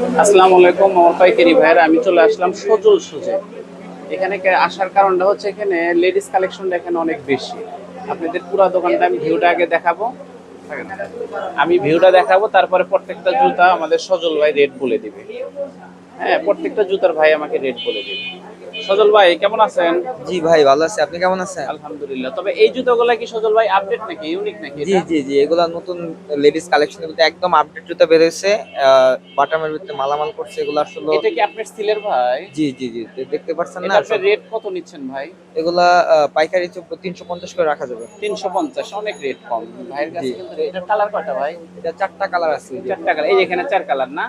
আসসালামু আলাইকুম, আমার পাইকারি ভাইয়েরা, আমি চলে আসলাম সজল সুজে। এখানে আসার কারণটা হচ্ছে এখানে লেডিস কালেকশনটা এখানে অনেক বেশি। আপনাদের পুরো দোকানটা আমি ভিউটা আগে দেখাবো। আমি ভিউটা দেখাবো, তারপরে প্রত্যেকটা জুতা আমাদের সজল ভাই রেট বলে দিবে। হ্যাঁ প্রত্যেকটা জুতার ভাই আমাকে রেট বলে দিবে। সজল ভাই কেমন আছেন? জি ভাই ভালো আছি। আপনি কেমন আছেন? আলহামদুলিল্লাহ। তবে এই জুতোগুলা কি সজল ভাই আপডেট নাকি? ইউনিক নাকি জি জি জি এগুলা নতুন লেডিস কালেকশন বলতে একদম আপডেট জুতা বেরোয়েছে। বাটামের ভিতরে মালামাল করছে এগুলো আসলে এটা কি আপনার স্টিলের ভাই? জি জি জি দেখতে পাচ্ছেন না আপনার রেট কত নিচ্ছেন ভাই? এগুলা পাইকারি তিনশো পঞ্চাশ করে রাখা যাবে। তিনশো পঞ্চাশ অনেক রেট কম। ভাইয়ের কাছে। কিন্তু এটার কালার কয়টা ভাই? এটা চারটা কালার আছে। চারটা কালার এই এখানে চার কালার না?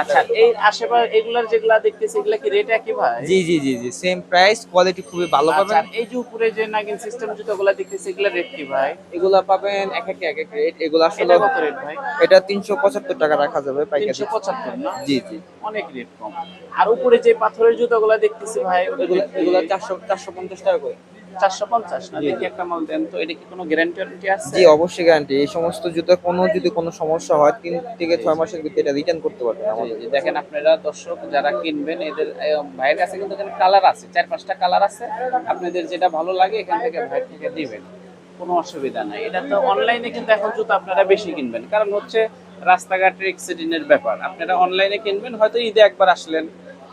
আচ্ছা এই আশেপাশে এগুলার যেগুলা দেখতেছি এগুলা কি রেট একই ভাই? জি জি জি জি সেম প্রাইস কোয়ালিটি খুবই ভালো আচ্ছা, পাবেন। এই যে উপরে যে নাগিন সিস্টেম জুতোগুলা দেখতেছি এগুলা রেট কি ভাই? এগুলা পাবেন এক এক এক এক রেট এগুলা আসলে কত রেট ভাই? এটা তিনশো পঁচাত্তর টাকা রাখা যাবে পাইকারি। তিনশো পঁচাত্তর না? জি জি। অনেক রেট কম। আর উপরে যে পাথরের জুতোগুলা দেখতেছি ভাই এগুলা এগুলো চারশো চারশো পঞ্চাশ টাকা করে। চারশো পঞ্চাশ। না দেখি একটা মাল দেন? তো এটা কি কোনো গ্যারান্টি আছে? জি অবশ্যই গ্যারান্টি এই সমস্ত জুতো কোনো যদি কোনো সমস্যা হয় তিন থেকে ছয় মাসের ভিতরে এটা রিটার্ন করতে পারবেন আমাদের। দেখেন আপনারা দর্শক যারা কিনবেন এদের আহ, ভাইয়ের কাছে কিন্তু এখানে কালার আছে চার পাঁচটা কালার আছে। আপনাদের যেটা ভালো লাগে এখান থেকে ভাইয়ের থেকে দিবেন। কোনো অসুবিধা নাই। এটা তো অনলাইনে কিন্তু এখন জুতো আপনারা বেশি কিনবেন। কারণ হচ্ছে রাস্তাঘাটের এক্সিডেন্টের ব্যাপার। আপনারা অনলাইনে কিনবেন হয়তো ঈদে একবার আসলেন।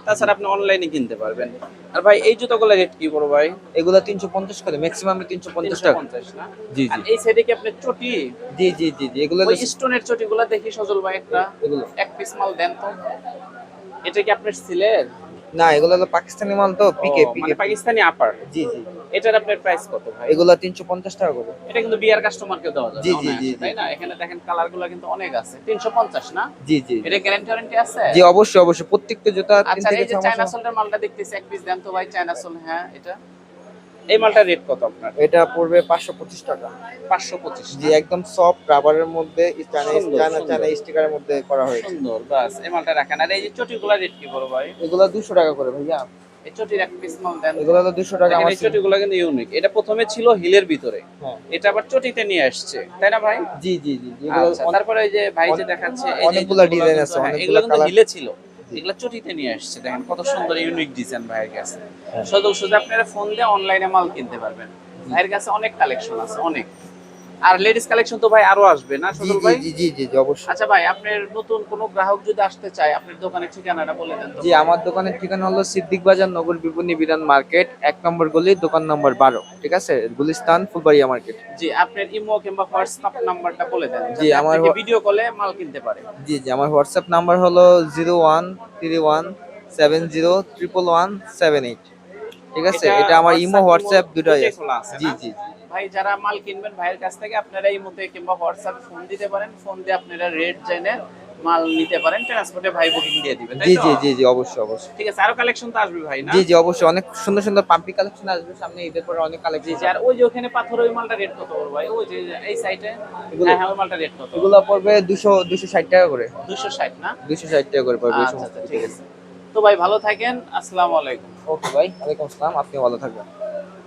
তাছাড়া আপনি অনলাইনে কিনতে পারবেন। আর ভাই এই জুতোগুলো রেট কি বড় ভাই? এগুলো তিনশো পঞ্চাশ করে ম্যাক্সিমাম তিনশো পঞ্চাশ টাকা। 350 না? জি জি। এই সাইডে কি আপনি চটি? জি জি জি জি এগুলো স্টোনের চটিগুলো দেখি সজল ভাই একটা। এগুলো। এক পিস মাল দেন তো। এটা কি আপনার সিলের না এগুলো হলো পাকিস্তানি মাল তো পিকে পিকে মানে পাকিস্তানি আপার জি জি এটার আপনার প্রাইস কত ভাই? এগুলো তিনশো পঞ্চাশ টাকা করে। এটা কিন্তু বিয়ার কাস্টমারকে দেওয়া যাবে জি, জি, জি। তাই না? এখানে দেখেন কালারগুলো কিন্তু অনেক আছে তিনশো পঞ্চাশ না? জি জি। এটা গ্যারান্টি ওয়ারেন্টি আছে? জি অবশ্যই অবশ্যই। প্রত্যেকটা জুতা তিন আচ্ছা এই যে চায়না সোলের মালটা দেখতেছি এক পিস দেন তো ভাই চায়না সোল হ্যাঁ এটা? এই মালটার রেট কত আপনার? এটা পড়বে পাঁচশো পঁচিশ টাকা। পাঁচশো পঁচিশ জি একদম সফট রাবারের মধ্যে চায়না সুন্দর, চায়না স্টিকারের মধ্যে করা হয়েছে। সুন্দর বাস এই মালটা রাখেন। আর এই যে চটিগুলা রেট কি বড় ভাই? এগুলো দুশো টাকা করে ভাইয়া। এই চটির এক পিস মাল দেন। এগুলো দুশো টাকা আমার চটিগুলো কিন্তু ইউনিক এটা প্রথমে ছিল হিলের ভিতরে। হ্যাঁ। এটা আবার চটিতে নিয়ে আসছে। তাই না ভাই? জি জি জি আচ্ছা, তারপরে এই যে ভাই যে দেখাচ্ছে অনেকগুলা কিন্তু- আছে, হ্যাঁ, অনেকগুলা কিন্তু হিলে ছিল। এগুলো চটিতে নিয়ে আসছে। দেখেন কত সুন্দর ইউনিক ডিজাইন ভাইয়ের কাছে। হ্যাঁ। শুধু শুধু আপনারা ফোন দিয়ে অনলাইনে মাল কিনতে পারবেন। ভাইয়ের কাছে অনেক কালেকশন আছে অনেক। আর লেডিস কালেকশন তো ভাই আরও আসবে না সদর ভাই? জি জি জি অবশ্যই। আচ্ছা ভাই আপনার নতুন কোনো গ্রাহক যদি আসতে চায় আপনার দোকানের ঠিকানাটা বলে দেন জি আমার দোকানের ঠিকানা হলো সিদ্দিক বাজার নগর বিপণী বিধান মার্কেট এক নম্বর গলি দোকান নম্বর বারো। ঠিক আছে? গুলিস্তান ফুলবাড়িয়া মার্কেট। জি আপনার ইমো কিংবা হোয়াটসঅ্যাপ নাম্বারটা বলে দেন। জি, আমার ভিডিও কলে মাল কিনতে পারে। জি জি আমার হোয়াটসঅ্যাপ নাম্বার হলো zero one three one seven zero triple one seven eight. ঠিক আছে? এটা আমার ইমো WhatsApp, হোয়াটসঅ্যাপ দুটোই আছে। জি জি জি। ভাই যারা মাল কিনবেন ভাইয়ের কাছ থেকে আপনারা এই মতে কিংবা হোয়াটসঅ্যাপে ফোন দিতে পারেন। ফোন দিয়ে আপনারা রেট জেনে মাল নিতে পারেন। ট্রান্সপোর্টে ভাই বুকিং দিয়ে দিবেন জি জি জি জি অবশ্যই অবশ্যই। ঠিক আছে আরও কালেকশন তো আসবে ভাই না? জি জি অবশ্যই। অনেক সুন্দর সুন্দর পাম্পি কালেকশন আসবে সামনে ঈদের পরে অনেক কালেকশন জি আর ওই যে ওখানে পাথর ওই মালটা রেট কত বড় ভাই? ওই যে এই সাইডে হ্যাঁ হ্যাঁ ওই মালটা রেট কত? এগুলো পড়বে দুশো দুশো ষাট টাকা করে। দুশো ষাট না? দুশো ষাট টাকা করে পড়বে আচ্ছা আচ্ছা ঠিক আছে। তো ভাই ভালো থাকেন। আসসালামু আলাইকুম। ওকে ভাই ওয়ালাইকুম আসসালাম। আপনি ভালো থাকবেন।